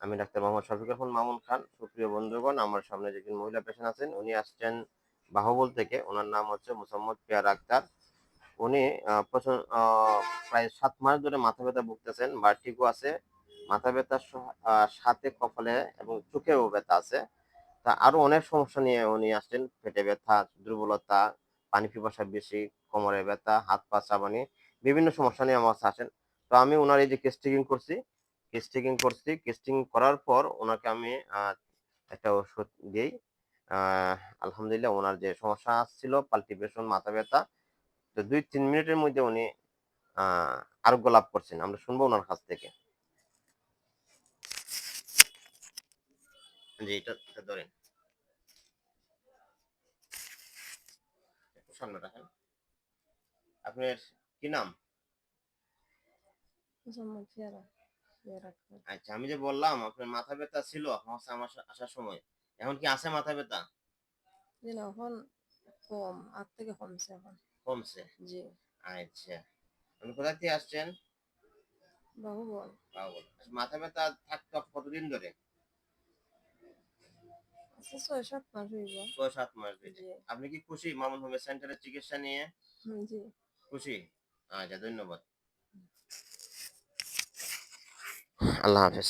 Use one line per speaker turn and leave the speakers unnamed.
আমি ডাক্তার মোহাম্মদ শফিকুর রহমান মামুন খান, সুপ্রিয় বন্ধুগণ, আমার সামনে যে মহিলা পেশেন্ট আছেন, উনি আসছেন বাহুবল থেকে। ওনার নাম হচ্ছে মোসাম্মদ পেয়ার আক্তার। উনি প্রায় সাত মাস ধরে মাথা ব্যথা ভুগতেছেন বার্টিকো আছে। মাথা ব্যথার সাথে কপালে এবং চোখেও ব্যথা আছে। তা আরও অনেক সমস্যা নিয়ে উনি আসছেন। পেটে ব্যথা, দুর্বলতা, পানি পিপাসা বেশি, কোমরে ব্যথা, হাত পা চাবানি, বিভিন্ন সমস্যা নিয়ে আমার আসেন। তো আমি ওনার এই যে কেস্টিং করছি কেস্টিং করছি। কেস্টিং করার পর ওনাকে আমি একটা ওষুধ দিই। আলহামদুলিল্লাহ ওনার যে সমস্যা আসছিল পাল্টিপেশন মাথা ব্যথা, তো দুই তিন মিনিটের মধ্যে উনি আরোগ্য লাভ করছেন। আমরা শুনব ওনার কাছ থেকে। জি, এটা ধরেন। আপনার কি নাম? আচ্ছা আমি যে বললাম আপনার মাথা ব্যথা ছিল আমার আমার আসার সময়। এখন কি আছে মাথা ব্যথা?
জি না এখন কম আগ থেকে কমছে এখন।
কমছে?
জি।
আচ্ছা। আপনি কোথা থেকে আসছেন?
বাহু বল
বাবুল। আচ্ছা, মাথা ব্যথা থাকতো কতদিন ধরে?
আচ্ছা ছয় সাত মাস
ছয় সাত মাস আপনি কি খুশি? মামুন হোমিও সেন্টারের চিকিৎসা নিয়ে?
জি।
খুশি? আচ্ছা ধন্যবাদ। আল্লাহ হাফেজ